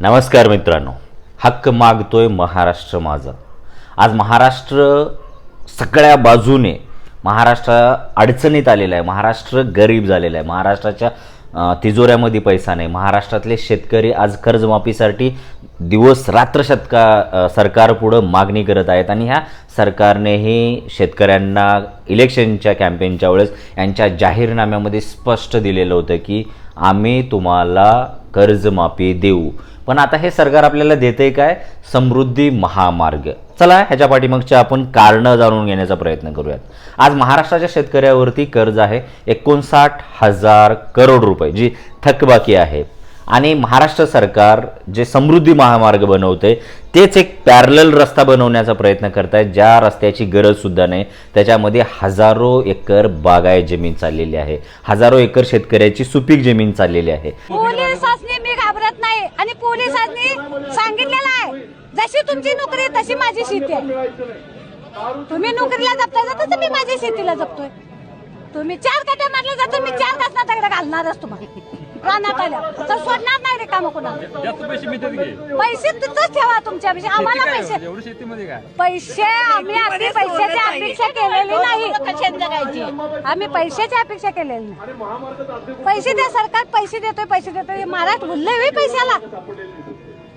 नमस्कार मित्रांनो. हक्क मागतोय महाराष्ट्र माझा. आज महाराष्ट्र सगळ्या बाजूने महाराष्ट्र अडचणीत आलेलं आहे. महाराष्ट्र गरीब झालेला आहे. महाराष्ट्राच्या तिजोऱ्यामध्ये पैसा नाही. महाराष्ट्रातले शेतकरी आज कर्जमाफीसाठी दिवस रात्र शतका सरकारपुढं मागणी करत आहेत आणि ह्या सरकारनेही शेतकऱ्यांना इलेक्शनच्या कॅम्पेनच्या वेळेस यांच्या जाहीरनाम्यामध्ये स्पष्ट दिलेलं होतं की आम्ही तुम्हाला कर्जमाफी देऊ. पण आता हे सरकार आपल्याला देते काय? समृद्धी महामार्ग. चला ह्याच्या पाठीमागच्या आपण कारणं जाणून घेण्याचा प्रयत्न करूयात. आज महाराष्ट्राच्या शेतकऱ्यावरती कर्ज आहे एकोणसाठ हजार करोड रुपये जी थकबाकी आहे. आणि महाराष्ट्र सरकार जे समृद्धी महामार्ग बनवते तेच एक पॅरल रस्ता बनवण्याचा प्रयत्न करत आहे ज्या रस्त्याची गरज सुद्धा नाही. त्याच्यामध्ये हजारो एकर बागाय जमीन चाललेली आहे. हजारो एकर शेतकऱ्याची सुपीक जमीन चाललेली आहे. पोलिसांनी मी घाबरत नाही आणि पोलिसांनी सांगितलेलं आहे जशी तुमची नोकरी तशी माझी शेती आहे. तुम्ही नोकरीला जपताय तसं मी माझ्या शेतीला जपतोय. तुम्ही चार काट्या मारल्या जातो मी चार कासना दगड घालणारच तुम्हाला. रानात आल्या. तर सोडणार नाही रे काम जास्त पैसे मिळतात घे पैसे तिथंच ठेवा तुमच्या आम्हाला पैसे एवढं शेतीमध्ये काय? पैसे आम्ही आपली पैशाची अपेक्षा केलेली नाही. आम्ही पैशाची अपेक्षा केलेली नाही. पैसे द्या सरकार पैसे देतोय पैसे देतोय. महाराष्ट्र बोलले पैशाला.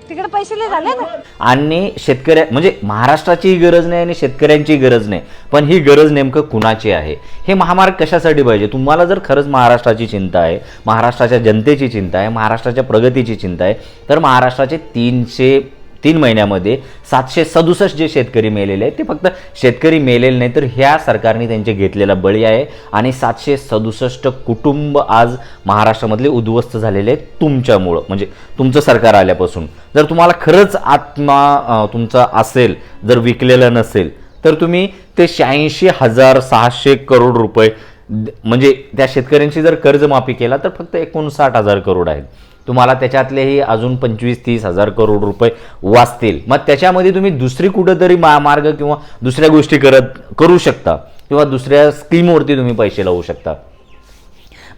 तिकडे पैसे लय झाले ना. आणि शेतकऱ्या म्हणजे महाराष्ट्राचीही गरज नाही आणि शेतकऱ्यांचीही गरज नाही. पण ही गरज नेमकं कुणाची आहे? हे महामार्ग कशासाठी पाहिजे? तुम्हाला जर खरंच महाराष्ट्राची चिंता आहे महाराष्ट्राच्या जनतेची चिंता आहे महाराष्ट्राच्या प्रगतीची चिंता आहे तर महाराष्ट्राचे तीनशे तीन महिन्यामध्ये सातशे सदुसष्ट जे शेतकरी मेलेले आहेत ते फक्त शेतकरी मेलेले नाही तर ह्या सरकारने त्यांचे घेतलेला बळी आहे. आणि सातशे सदुसष्ट कुटुंब आज महाराष्ट्रामधले उद्ध्वस्त झालेले आहेत तुमच्यामुळं. म्हणजे तुमचं सरकार आल्यापासून. जर तुम्हाला खरंच आत्मा तुमचा असेल जर विकलेला नसेल तर तुम्ही ते शहाऐंशी हजार सहाशे करोड रुपये म्हणजे त्या शेतकऱ्यांची जर कर्जमाफी केला तर फक्त एकोणसाठ हजार करोड आहेत. तुम्हाला त्याच्यातलेही अजून पंचवीस तीस हजार करोड रुपये वाचतील. मग त्याच्यामध्ये तुम्ही दुसरी कुठंतरी महामार्ग किंवा दुसऱ्या गोष्टी करत करू शकता. किंवा दुसऱ्या स्कीमवरती तुम्ही पैसे लावू शकता.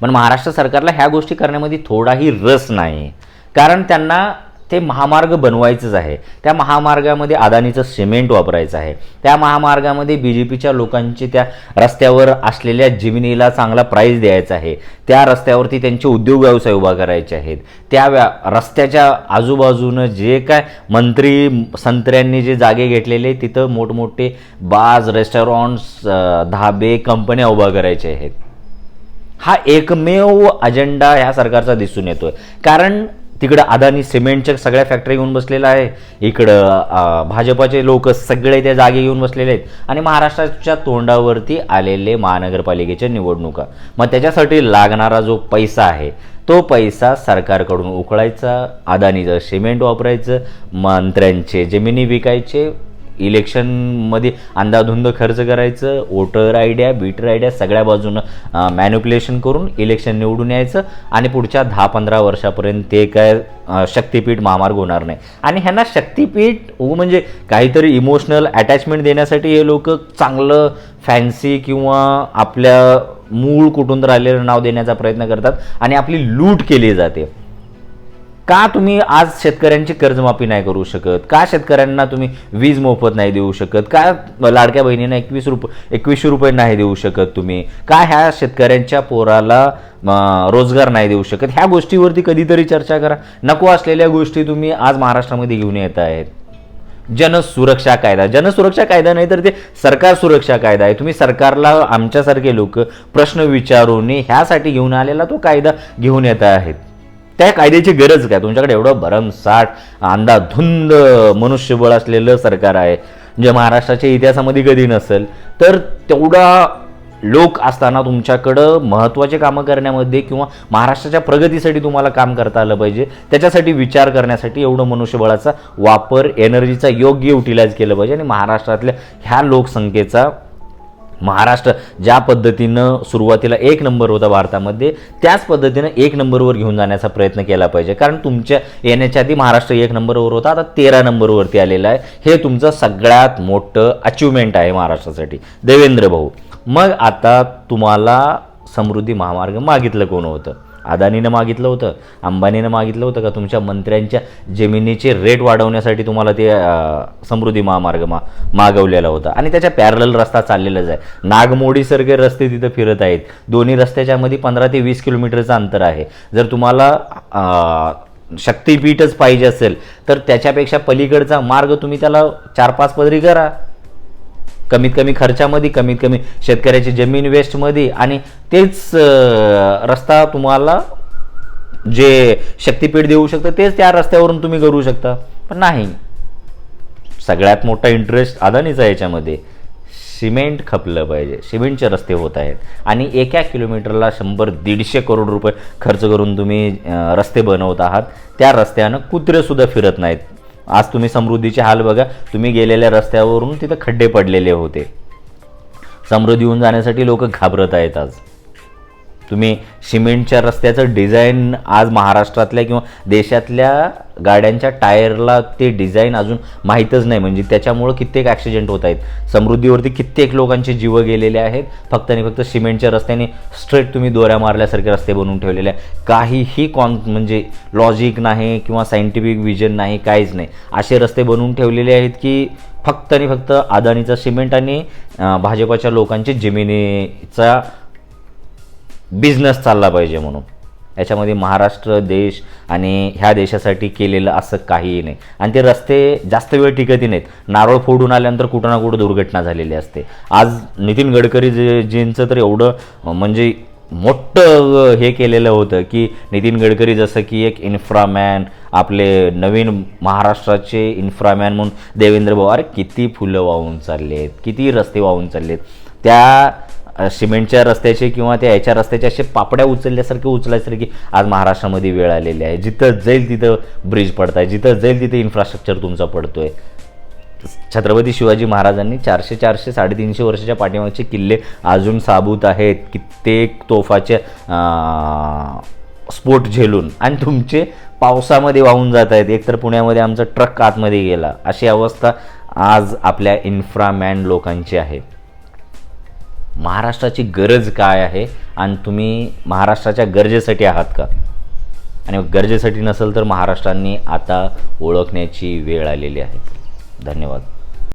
पण महाराष्ट्र सरकारला ह्या गोष्टी करण्यामध्ये थोडाही रस नाही. कारण त्यांना ते महामार्ग बनवायचंच आहे. त्या महामार्गामध्ये अदानीचं सिमेंट वापरायचं आहे. त्या महामार्गामध्ये बी जे पीच्या लोकांची त्या रस्त्यावर असलेल्या जमिनीला चांगला प्राईज द्यायचा आहे. त्या रस्त्यावरती त्यांचे उद्योग व्यवसाय उभा करायचे आहेत. त्या व्या रस्त्याच्या आजूबाजूनं जे काय मंत्री संत्र्यांनी जे जागे घेतलेले तिथं मोठमोठे बाज रेस्टॉरंट्स धाबे कंपन्या उभा करायचे आहेत. हा एकमेव अजेंडा ह्या सरकारचा दिसून येतोय. कारण तिकडं अदानी सिमेंटच्या सगळ्या फॅक्टरी घेऊन बसलेला आहे. इकडं भाजपाचे लोक सगळे त्या जागे घेऊन बसलेले आहेत. आणि महाराष्ट्राच्या तोंडावरती आलेले महानगरपालिकेच्या निवडणुका. मग त्याच्यासाठी लागणारा जो पैसा आहे तो पैसा सरकारकडून उकळायचा अदानीचं सिमेंट वापरायचं मंत्र्यांचे जमिनी विकायचे इलेक्शनमध्ये अंदाधुंद खर्च करायचं वोटर आयडिया बीटर आयडिया सगळ्या बाजूनं मॅन्युप्युलेशन करून इलेक्शन निवडून यायचं आणि पुढच्या दहा पंधरा वर्षापर्यंत ते काय शक्तीपीठ महामार्ग होणार नाही. आणि ह्यांना शक्तीपीठ म्हणजे काहीतरी इमोशनल अटॅचमेंट देण्यासाठी हे लोक चांगलं फॅन्सी किंवा आपल्या मूळ कुठून राहिलेलं नाव देण्याचा प्रयत्न करतात आणि आपली लूट केली जाते. का तुम्ही आज शेतकऱ्यांची कर्जमाफी नाही करू शकत? का शेतकऱ्यांना तुम्ही वीज मोफत नाही देऊ शकत? का लाडक्या बहिणींना एकवीस रुपये एकवीसशे रुपये नाही देऊ शकत तुम्ही? का ह्या शेतकऱ्यांच्या पोराला रोजगार नाही देऊ शकत? ह्या गोष्टीवरती कधीतरी चर्चा करा. नको असलेल्या गोष्टी तुम्ही आज महाराष्ट्रामध्ये घेऊन येत आहेत. जनसुरक्षा कायदा. जनसुरक्षा कायदा नाही तर ते सरकार सुरक्षा कायदा आहे. तुम्ही सरकारला आमच्यासारखे लोक प्रश्न विचारून ह्यासाठी घेऊन आलेला तो कायदा घेऊन येत आहेत. त्या कायद्याची गरज काय? तुमच्याकडे एवढं भरमसाठ अंदाधुंद मनुष्यबळ असलेलं सरकार आहे जे महाराष्ट्राच्या इतिहासामध्ये कधी नसेल तर तेवढा लोक असताना तुमच्याकडं महत्त्वाचे कामं करण्यामध्ये किंवा महाराष्ट्राच्या प्रगतीसाठी तुम्हाला काम करता आलं पाहिजे त्याच्यासाठी विचार करण्यासाठी एवढं मनुष्यबळाचा वापर एनर्जीचा योग्य युटिलाइज केलं पाहिजे आणि महाराष्ट्रातल्या ह्या लोकसंख्येचा महाराष्ट्र ज्या पद्धतीनं सुरुवातीला एक नंबर होता भारतामध्ये त्याच पद्धतीनं एक नंबरवर घेऊन जाण्याचा प्रयत्न केला पाहिजे. कारण तुमच्या येण्याच्या आधी महाराष्ट्र एक नंबरवर होता आता तेरा नंबरवरती आलेला आहे. हे तुमचं सगळ्यात मोठं अचिव्हमेंट आहे महाराष्ट्रासाठी. देवेंद्र भाऊ मग आता तुम्हाला समृद्धी महामार्ग मागितलं कोण होतं? अदानीनं मागितलं होतं. अंबानीनं मागितलं होतं का? तुमच्या मंत्र्यांच्या जमिनीचे रेट वाढवण्यासाठी तुम्हाला ते समृद्धी महामार्ग मा मागवलेला होता. आणि त्याच्या पॅरल रस्ता चाललेलाच आहे. नागमोडीसारखे रस्ते तिथं फिरत आहेत. दोन्ही रस्त्याच्यामध्ये पंधरा ते वीस किलोमीटरचं अंतर आहे. जर तुम्हाला शक्तिपीठच शक्तीपीठच पाहिजे असेल तर त्याच्यापेक्षा पलीकडचा मार्ग तुम्ही त्याला चार पाच पदरी करा. कमीत कमी खर्चामध्ये कमीत कमी शेतकऱ्याची जमीन वेस्टमध्ये आणि तेच रस्ता तुम्हाला जे शक्तीपीठ देऊ शकतं तेच त्या रस्त्यावरून तुम्ही करू शकता. पण नाही. सगळ्यात मोठा इंटरेस्ट अदानीचा याच्यामध्ये. सिमेंट खपलं पाहिजे. सिमेंटचे रस्ते होत आहेत. आणि एका किलोमीटरला शंभर दीडशे करोड रुपये खर्च करून तुम्ही रस्ते बनवत आहात. त्या रस्त्यानं कुत्रेसुद्धा फिरत नाहीत. आज तुम्ही समृद्धीचे हाल बघा. तुम्ही गेलेल्या रस्त्यावरून तिथं खड्डे पडलेले होते. समृद्धी येऊन जाण्यासाठी लोक घाबरत आहेत आज. तुम्ही सिमेंटच्या रस्त्याचं डिझाईन आज महाराष्ट्रातल्या किंवा देशातल्या गाड्यांच्या टायरला ते डिझाईन अजून माहीतच नाही. म्हणजे त्याच्यामुळं कित्येक ॲक्सिडेंट होत आहेत. समृद्धीवरती कित्येक लोकांचे जीव गेलेले आहेत. फक्त आणि फक्त सिमेंटच्या रस्त्याने स्ट्रेट तुम्ही दोऱ्या मारल्यासारखे रस्ते बनवून ठेवलेले आहे काहीही कॉन म्हणजे लॉजिक नाही किंवा सायंटिफिक विजन नाही काहीच नाही. असे रस्ते बनवून ठेवलेले आहेत की फक्त आणि फक्त अदानीचा सिमेंट आणि भाजपाच्या लोकांची जमिनीचा बिझनेस चालला पाहिजे म्हणून. याच्यामध्ये महाराष्ट्र देश आणि ह्या देशासाठी केलेलं असं काहीही नाही. आणि ते रस्ते जास्त वेळ टिकतही नाहीत. नारळ फोडून आल्यानंतर कुठं ना कुठं दुर्घटना झालेली असते. आज नितीन गडकरी जे जींचं तर एवढं म्हणजे मोठं हे केलेलं होतं की नितीन गडकरी जसं की एक इन्फ्रामॅन आपले नवीन महाराष्ट्राचे इन्फ्रामॅन म्हणून देवेंद्र भाऊ अरे किती फुलं वाहून चालले आहेत किती रस्ते वाहून चालले आहेत त्या सिमेंटच्या रस्त्याचे किंवा त्या याच्या रस्त्याचे असे पापड्या उचलल्यासारखे उचलायसारखी आज महाराष्ट्रामध्ये वेळ आलेली आहे. जिथं जाईल तिथं ब्रिज पडत आहे जिथं जाईल तिथं इन्फ्रास्ट्रक्चर तुमचा पडतो आहे छत्रपती शिवाजी महाराजांनी चारशे चारशे साडेतीनशे वर्षाच्या पाठीमागचे किल्ले अजून साबूत आहेत. कित्येक तोफाचे स्फोट झेलून आणि तुमचे पावसामध्ये वाहून जात आहेत. एकतर पुण्यामध्ये आमचा ट्रक आतमध्ये गेला. अशी अवस्था आज आपल्या इन्फ्रामॅन लोकांची आहे. महाराष्ट्राची गरज काय आहे? आणि तुम्ही महाराष्ट्राच्या गरजेसाठी आहात का? आणि गरजेसाठी नसेल तर महाराष्ट्रांनी आता ओळखण्याची वेळ आलेली आहे. धन्यवाद.